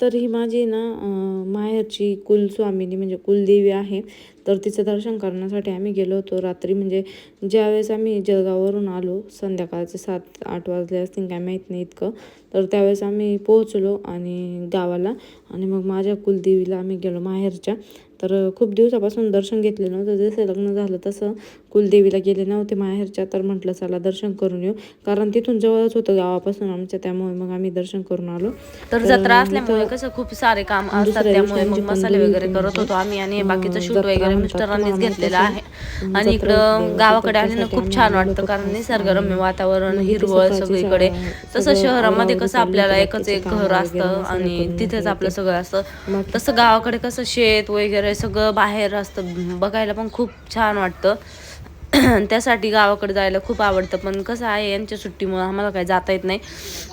तर ही माझी ना माहेरची कुलस्वामिनी म्हणजे कुलदेवी आहे. तर तिचं दर्शन करण्यासाठी आम्ही गेलो होतो रात्री. म्हणजे ज्यावेळेस आम्ही जळगाववरून आलो संध्याकाळचे सात आठ वाजले असतील काय माहीत नाही इतकं. तर त्यावेळेस आम्ही पोहोचलो आणि गावाला आणि मग माझ्या कुलदेवीला आम्ही गेलो माहेरच्या. तर खूप दिवसापासून दर्शन घेतले नव्हतं. जसं लग्न झालं तसं कुलदेवीला गेले नव्हते माहेरच्या. तर म्हटलं चला दर्शन करून येऊ. कारण तिथून जवळच होतं गावापासून आमच्या. त्यामुळे मग आम्ही दर्शन करून आलो. तर जत्रा असल्यामुळे कसं खूप सारे काम असतात. त्यामुळे मग मसाले वगैरे करत होतो. आम्ही आणि बाकीचं शूट वगैरे मिस्टरांनीच घेतलेलं आहे. आणि इकडं गावाकडे आले ना खूप छान वाटतं कारण निसर्गरम्य वातावरण हिरवळ सगळीकडे. तसं शहरामध्ये कसं आपल्याला एकच एक घर असतं आणि तिथेच आपलं सगळं असतं. तसं गावाकडे कसं शेत वगैरे सगळं बाहेर असतं. बघायला पण खूप छान वाटतं. त्यासाठी गावाकडे जायला खूप आवडतं. पण कसं आहे यांच्या सुट्टीमुळं आम्हाला काही जाता येत नाही.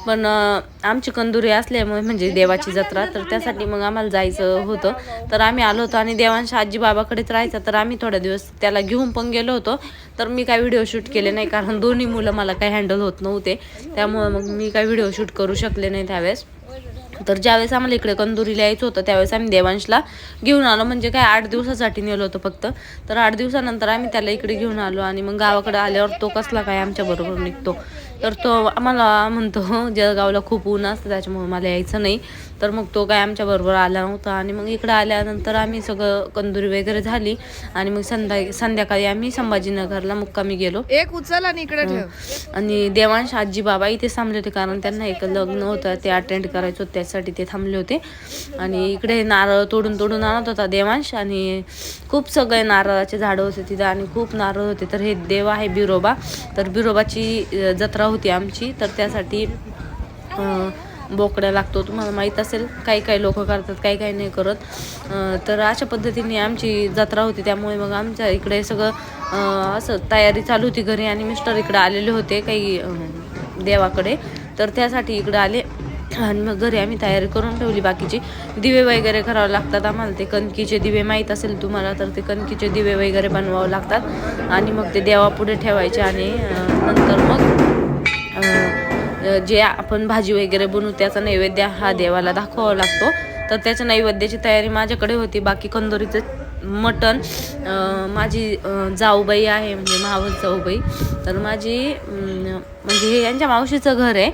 पण आमची कंदुरी असल्यामुळे म्हणजे देवाची जत्रा तर त्यासाठी मग आम्हाला जायचं होतं. तर आम्ही आलो होतो आणि देवांश आजी बाबाकडेच राहायचा. तर आम्ही थोड्या दिवस त्याला घेऊन पण गेलो होतो. तर मी काय व्हिडिओ शूट केले नाही कारण दोन्ही मुलं मला काही हँडल होत नव्हते. त्यामुळे मग मी काय व्हिडिओ शूट करू शकले नाही त्यावेळेस. तर ज्यावेळेस आम्हाला इकडे कंदुरीला यायचं होतं त्यावेळेस आम्ही देवांशला घेऊन आलो. म्हणजे काय आठ दिवसासाठी नेलो होतो फक्त. तर आठ दिवसानंतर आम्ही त्याला इकडे घेऊन आलो आणि मग गावाकडे आल्यावर तो कसला काय आमच्याबरोबर निघतो. तर तो आम्हाला म्हणतो जळगावला खूप ऊन असतं त्याच्यामुळे मला यायचं नाही. तर मग तो काय आमच्या बरोबर आला नव्हता आणि मग इकडे आल्यानंतर आम्ही सगळं कंदुरी वगैरे झाली आणि मग संध्या संध्याकाळी आम्ही संभाजीनगरला मुक्कामी गेलो. एक उचल आणि इकडे ठेव. आणि देवांश आजी बाबा इथे थांबले होते कारण त्यांना एक लग्न होतं ते अटेंड करायचं होतं त्यासाठी ते थांबले होते. आणि इकडे नारळ तोडून तोडून आणत होता देवांश आणि खूप सगळे नारळाचे झाडं होते तिथं आणि खूप नारळ होते. तर हे देव आहे बिरोबा. तर बिरोबाची जत्रा होती आमची तर त्यासाठी बोकड्या लागतो. तुम्हाला माहीत असेल काही काही लोक करतात काही काही नाही करत. तर अशा पद्धतीने आमची जत्रा होती. त्यामुळे मग आमच्या इकडे सगळं असं तयारी चालू होती घरी आणि मिस्टर इकडे आलेले होते काही देवाकडे. तर त्यासाठी इकडे आले आणि मग घरी आम्ही तयारी करून ठेवली बाकीची. दिवे वगैरे करावे लागतात आम्हाला. ते कणकीचे दिवे माहीत असेल तुम्हाला तर ते कणकीचे दिवे वगैरे बनवावे लागतात. आणि मग ते देवापुढे ठेवायचे आणि नंतर मग जे आपण भाजी वगैरे बनवू त्याचा नैवेद्य हा देवाला दाखवावा लागतो. तर त्याच्या नैवेद्याची तयारी माझ्याकडे होती. बाकी कंदोरीचं मटण माझी जाऊबाई आहे म्हणजे मावस जाऊबाई. तर माझी म्हणजे हे यांच्या मावशीचं घर आहे.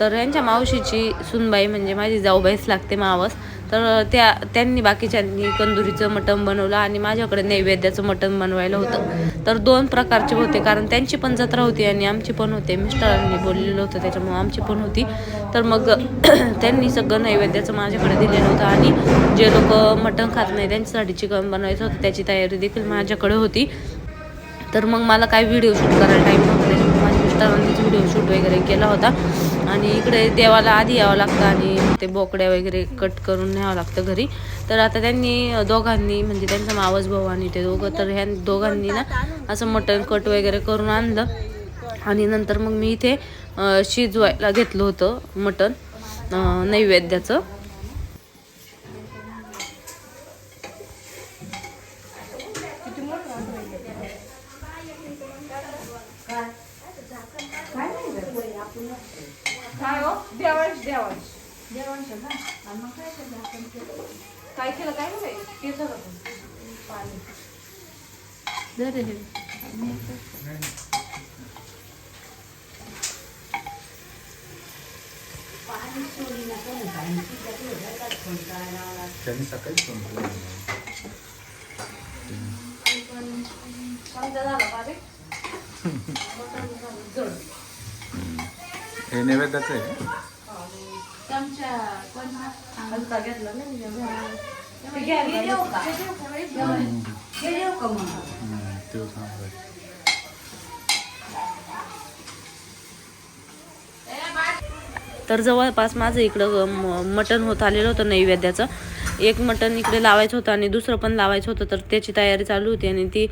तर यांच्या मावशीची सुनबाई म्हणजे माझी जाऊबाईच लागते मावस. तर त्या त्यांनी बाकीच्यांनी कंदुरीचं मटण बनवलं आणि माझ्याकडे नैवेद्याचं मटण बनवायला होतं. तर दोन प्रकारचे होते कारण त्यांची पण जत्रा होती आणि आमची पण होते. मिस्टरांनी बोललेलं होतं त्याच्यामुळं आमची पण होती. तर मग त्यांनी सगळं नैवेद्याचं माझ्याकडे दिलेलं होतं आणि जे लोक मटण खात नाही त्यांच्यासाठी चिकन बनवायचं होतं त्याची तयारी देखील माझ्याकडे होती. तर मग मला काय व्हिडिओ शूट करायला टाईम नव्हता माझ्या मिस्टरांनीच व्हिडिओ शूट वगैरे केला होता. आणि इकडे देवाला आधी यावं लागतं आणि ते बोकड्या वगैरे कट करून न्यावं लागतं घरी. तर आता त्यांनी दोघांनी म्हणजे त्यांचा मावस भाऊ आणि ते दोघं तर ह्या दोघांनी ना असं मटण कट वगैरे करून आणलं. आणि नंतर मग मी इथे शिजवायला घेतलं होतं मटण नैवेद्याचं काय हो देवांश देवांश काय केलं काय नाही तेच पाणी त्यांनी सकाळीच फोन केला. हे नैवेद्याचं आहे. हम्म, ते सांगा तर जवळपास माझं इकडं मटण होत आलेलं होतं नैवेद्याचं. एक मटण इकडे लावायचं होतं आणि दुसरं पण लावायचं होतं तर त्याची तयारी चालू होती आणि ती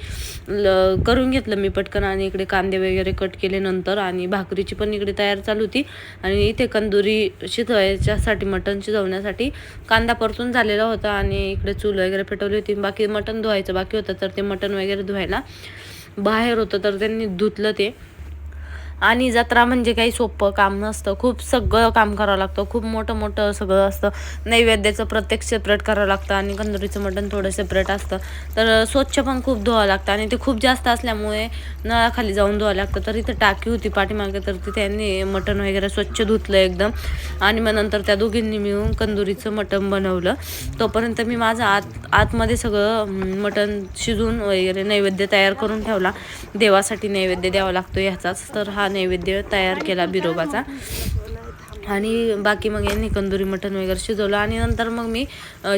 ल- करून घेतलं मी पटकन आणि इकडे कांदे वगैरे कट केले नंतर आणि भाकरीची पण इकडे तयारी चालू होती. आणि इथे कंदुरी शिजवायच्यासाठी मटण शिजवण्यासाठी कांदा परतून झालेला होता आणि इकडे चूल वगैरे पेटवली होती. बाकी मटण धुवायचं बाकी होतं तर ते मटण वगैरे धुवायला बाहेर होतं तर त्यांनी धुतलं ते. आणि जत्रा म्हणजे काही सोपं काम नसतं. खूप सगळं काम करावं लागतं. खूप मोठं मोठं सगळं असतं. नैवेद्याचं प्रत्येक सेपरेट करावं लागतं आणि कंदुरीचं मटण थोडं सेपरेट असतं. तर स्वच्छ पण खूप धुवावं लागतं आणि ते खूप जास्त असल्यामुळे नळाखाली जाऊन धुवावं लागतं. तर इथं टाकी होती पाठीमागे तर तिथे त्यांनी मटण वगैरे स्वच्छ धुतलं एकदम. आणि मग नंतर त्या दोघींनी मिळून कंदुरीचं मटण बनवलं. तोपर्यंत मी माझं आत आतमध्ये सगळं मटण शिजून वगैरे नैवेद्य तयार करून ठेवला. देवासाठी नैवेद्य द्यावा लागतो ह्याचाच. तर हा नैवेद्य तयार केला बिरोबाचा. आणि बाकी मग यांनी कंदुरी मटण वगैरे शिजवलं. आणि नंतर मग मी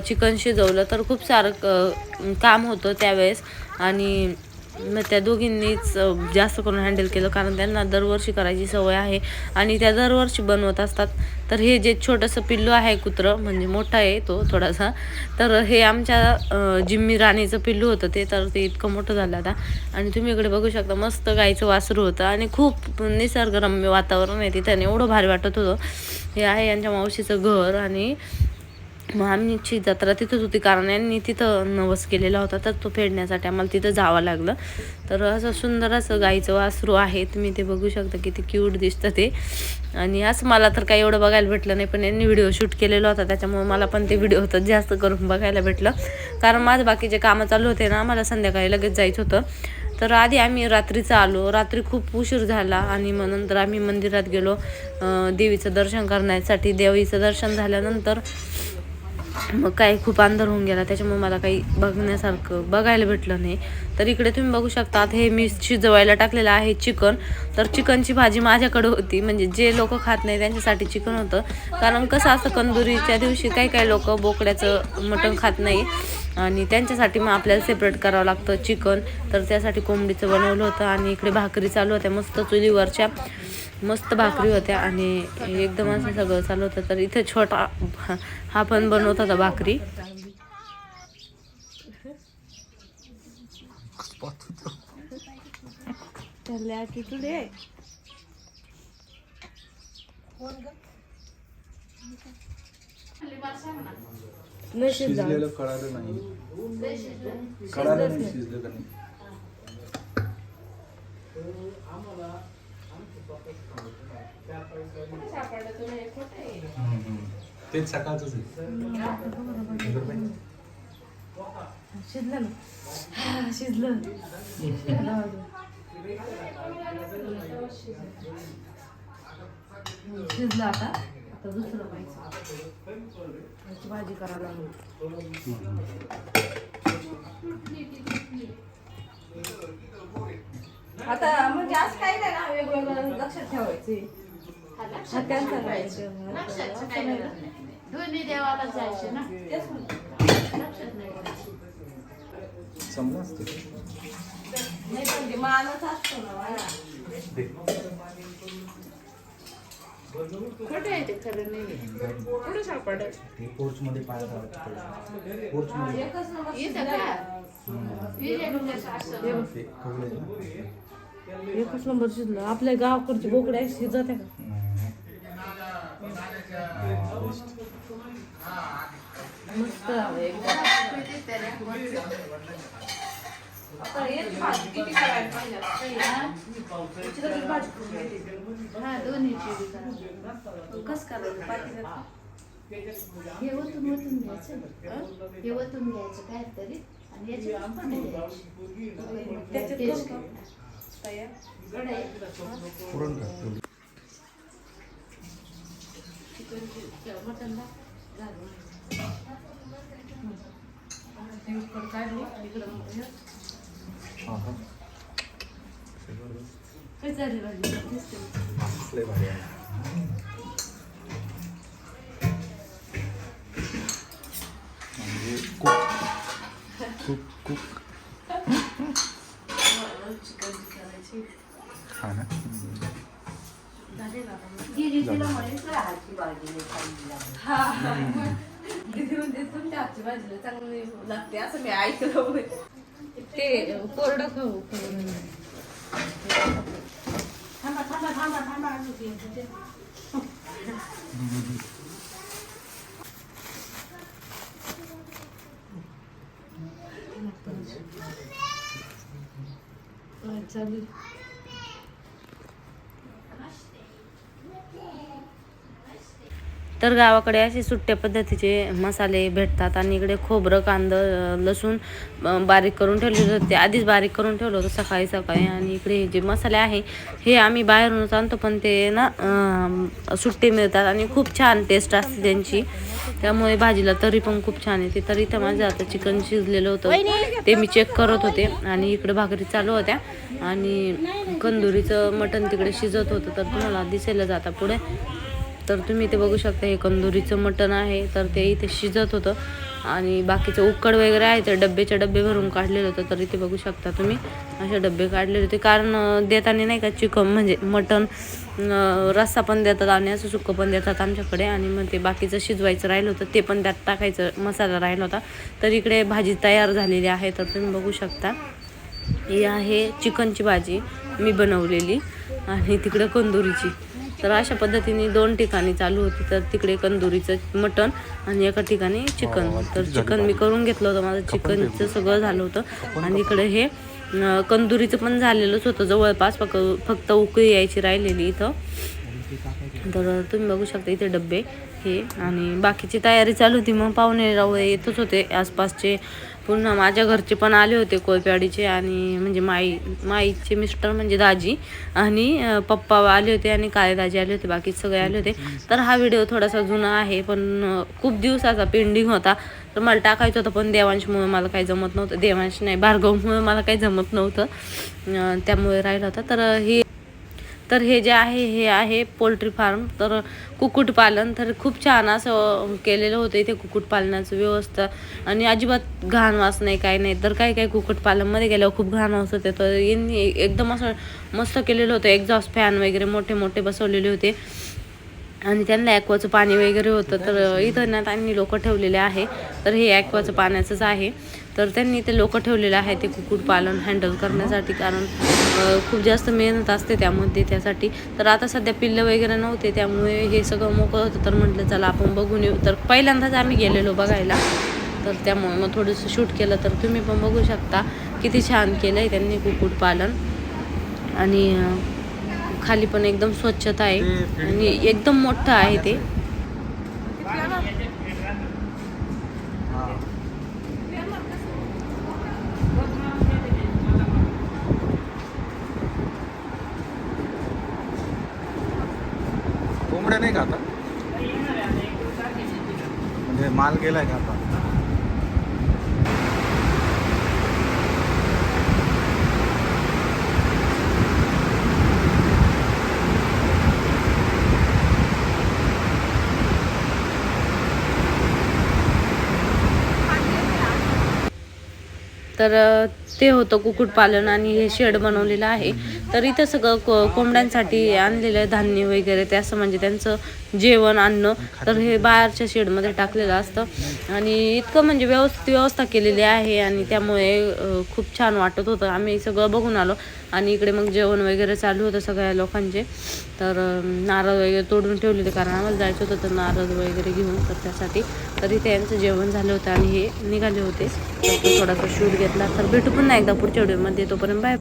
चिकन शिजवलं. तर खूप सारं काम होतं त्यावेळेस. आणि न त्या दोघींनीच जास्त करून हँडल केलं. कारण त्यांना दरवर्षी करायची सवय आहे. आणि त्या दरवर्षी बनवत असतात. तर हे जे छोटंसं पिल्लू आहे कुत्रं म्हणजे मोठा आहे तो थोडासा. तर हे आमच्या जिम्मी राणीचं पिल्लू होतं ते तर ते इतकं मोठं झालं आता. आणि तुम्ही इकडे बघू शकता मस्त गाईचं वासरू होतं. आणि खूप निसर्गरम्य वातावरण आहे तिथं. आणि एवढं भारी वाटत होतं. हे आहे यांच्या मावशीचं घर. आणि मग आमची जत्रा तिथंच होती. कारण यांनी तिथं नवस केलेला होता तर तो फेडण्यासाठी आम्हाला तिथं जावं लागलं. तर असं सुंदर असं गाईचं वासरू आहे तुम्ही ते बघू शकता किती क्यूट दिसतं ते. आणि असं मला तर काही एवढं बघायला भेटलं नाही पण यांनी व्हिडिओ शूट केलेला होता. त्याच्यामुळे मला पण ते व्हिडिओ होतं जास्त करून बघायला भेटलं. कारण माझं बाकीचे कामं चालू होते ना मला संध्याकाळी लगेच जायचं होतं. तर आधी आम्ही रात्रीचं आलो. रात्री खूप उशीर झाला आणि मग नंतर आम्ही मंदिरात गेलो. देवीचं दर्शन करण्यासाठी. देवीचं दर्शन झाल्यानंतर मग काय खूप अंधार होऊन गेला. त्याच्यामुळे मला काही बघण्यासारखं बघायला भेटलं नाही. तर इकडे तुम्ही बघू शकता हे मी शिजवायला टाकलेलं आहे चिकन. तर चिकनची भाजी माझ्याकडे होती. म्हणजे जे लोक खात नाही त्यांच्यासाठी चिकन होतं. कारण कसं असतं कंदुरीच्या दिवशी काही काही लोक बोकड्याचं मटण खात नाही. आणि त्यांच्यासाठी मग आपल्याला सेपरेट करावं लागतं चिकन. तर त्यासाठी कोंबडीचं बनवलं होतं आणि इकडे भाकरी चालू होत्या मस्त चुलीवरच्या. मस्त भाकरी होत्या आणि एकदम असं सगळं चालू होतं. तर इथे छोटा हा पण बनवत होता भाकरी. शिजलेलं कळालं नाही. कळालं नाही शिजलं का नाही? तेच आहे. शिजलं शिजलं. शिजलं आता. आता दुसरं पाहिजे. भाजी करायला लागली. आता म्हणजे आज काही नाही ना वेगवेगळं लक्षात ठेवायचे. हा त्यांचा दोन्ही देवाला जायचे ना? तेच म्हणते. लक्षात नाही राहायचं. समजतं नाही पण ते मानच असतो ना मला. खोटं आहे ते खरं नाही कुठं सापडत ते पोर्च मध्ये पाय पोर्च मध्ये एकच नंबर इथं का? विजय असं ते कवळे ना. एकच नंबर शिजलं आपल्या गावाकडची बोकड्या शिजत आहे का हा. मस्त आहे. हा. कसं करायचं पातेल्यात? हे ओतून ओतून घ्यायचं हं? ओतून घ्यायचं काय तरी आणि याची पुरण. काय झाली भाजी हा ना. लागते असं मी ऐकलं. ते कोरडं खाऊ थांबा थांबा थांबा थांबा अजून येते. चालू तर गावाकडे असे सुट्ट्या पद्धतीचे मसाले भेटतात आणि इकडे खोबरं कांदं लसूण बारीक करून ठेवले होते आधीच बारीक करून ठेवलं होतं सकाळी सकाळी आणि इकडे हे जे मसाले आहे हे आम्ही बाहेरूनच आणतो पण ते ना सुट्टे मिळतात आणि खूप छान टेस्ट असते त्यांची. त्यामुळे भाजीला तरी पण खूप छान येते. तर इथं माझं आता चिकन शिजलेलं होतं. ते मी चेक करत होते आणि इकडे भाकरी चालू होत्या आणि कंदुरीचं मटण तिकडे शिजत होतं तर तुम्हाला दिसेलच आता पुढे. तर तुम्ही ते बघू शकता हे कंदुरीचं मटण आहे. तर ते इथे शिजत होतं. आणि बाकीचं उकड वगैरे आहे ते डब्याचे डब्बे भरून काढलेलं होतं. तर इथे बघू शकता तुम्ही असे डब्बे काढलेले होते. कारण देताना नाही का चिकन म्हणजे मटण रस्सा पण देतात आणि असं सुक्कं पण देतात आमच्याकडे. आणि मग ते बाकीचं शिजवायचं राहिलं होतं ते पण त्यात टाकायचं मसाला राहिला होता. तर इकडे भाजी तयार झालेली आहे. तर तुम्ही बघू शकता ही आहे चिकनची भाजी मी बनवलेली. आणि तिकडे कंदुरीची. तर अशा पद्धतीने दोन ठिकाणी चालू होती. तर तिकडे कंदुरीचं मटण आणि एका ठिकाणी चिकन. तर चिकन मी करून घेतलं होतं. माझं चिकनचं सगळं झालं होतं. आणि इकडे हे कंदुरीचं पण झालेलंच होतं. जवळपास फक्त फक्त उकळी यायची राहिलेली इथं. तर तुम्ही बघू शकता इथे डबे हे आणि बाकीची तयारी चालू होती. मग पाहुणे राहू येतच होते आसपासचे. पुन्हा माझ्या घरचे पण आले होते कोयप्याडीचे आणि म्हणजे माई माईचे मिस्टर म्हणजे दाजी आणि पप्पा आले होते आणि काळे दाजी आले होते बाकी सगळे आले होते. तर हा व्हिडिओ थोडासा जुना आहे पण खूप दिवसाचा पेंडिंग होता. तर मला टाकायचं होतं पण देवांशमुळे मला काही जमत नव्हतं. देवांश नाही भार्गवमुळे मला काही जमत नव्हतं. त्यामुळे राहिलं होतं. तर हे तर हे जे आहे हे आहे पोल्ट्री फार्म. तर कुक्कुटपालन तर खूप छान असं केलेलं होतं इथे कुक्कुटपालनाचं व्यवस्था. आणि अजिबात घाण वास नाही काय नाही. तर काही काही कुक्कुटपालनमध्ये गेल्यावर खूप घाण वास होते. तर यांनी एकदम असं मस्त केलेलं होतं. एक्झॉस्ट फॅन वगैरे मोठे मोठे बसवलेले होते. आणि त्यांना ॲक्वाचं पाणी वगैरे होतं. तर इथं ना त्यांनी लोक ठेवलेले आहे. तर हे ॲक्वाचं पाण्याचंच आहे. तर त्यांनी ते लोक ठेवलेले आहे ते कुक्कुटपालन हँडल करण्यासाठी. कारण खूप जास्त मेहनत असते त्यामध्ये त्यासाठी. तर आता सध्या पिल्लं वगैरे नव्हते त्यामुळे हे सगळं मोकळं होतं. तर म्हटलं चला आपण बघून येऊ. तर पहिल्यांदाच आम्ही गेलेलो बघायला. तर त्यामुळे मग थोडंसं शूट केलं. तर तुम्ही पण बघू शकता किती छान केलं आहे त्यांनी कुक्कुटपालन आणि खाली पण एकदम स्वच्छता आहे. आणि एकदम मोठं आहे ते कोंबड्या नाही खाता केला आहे का आता? तर ते होतं कुक्कुटपालन आणि हे शेड बनवलेलं आहे. तर इथं सगळं को कोंबड्यांसाठी आणलेलं धान्य वगैरे ते असं म्हणजे त्यांचं जेवण अन्न तर हे बाहेरच्या शेडमध्ये टाकलेलं असतं. आणि इतकं म्हणजे व्यवस्थित व्यवस्था केलेली आहे आणि त्यामुळे खूप छान वाटत होतं. आम्ही सगळं बघून आलो आणि इकडे मग जेवण वगैरे चालू होतं सगळ्या लोकांचे. तर नारळ वगैरे तोडून ठेवले होते कारण आम्हाला जायचं होतं तर नारळ वगैरे घेऊन तर त्यासाठी. तर इथे यांचं जेवण झालं होतं आणि हे निघाले होते. थोडासा शूट घेतला. तर भेटू पुन्हा एकदा पुढच्या व्हिडिओमध्ये. तोपर्यंत बाय.